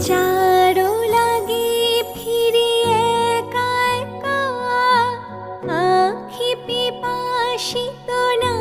যারো না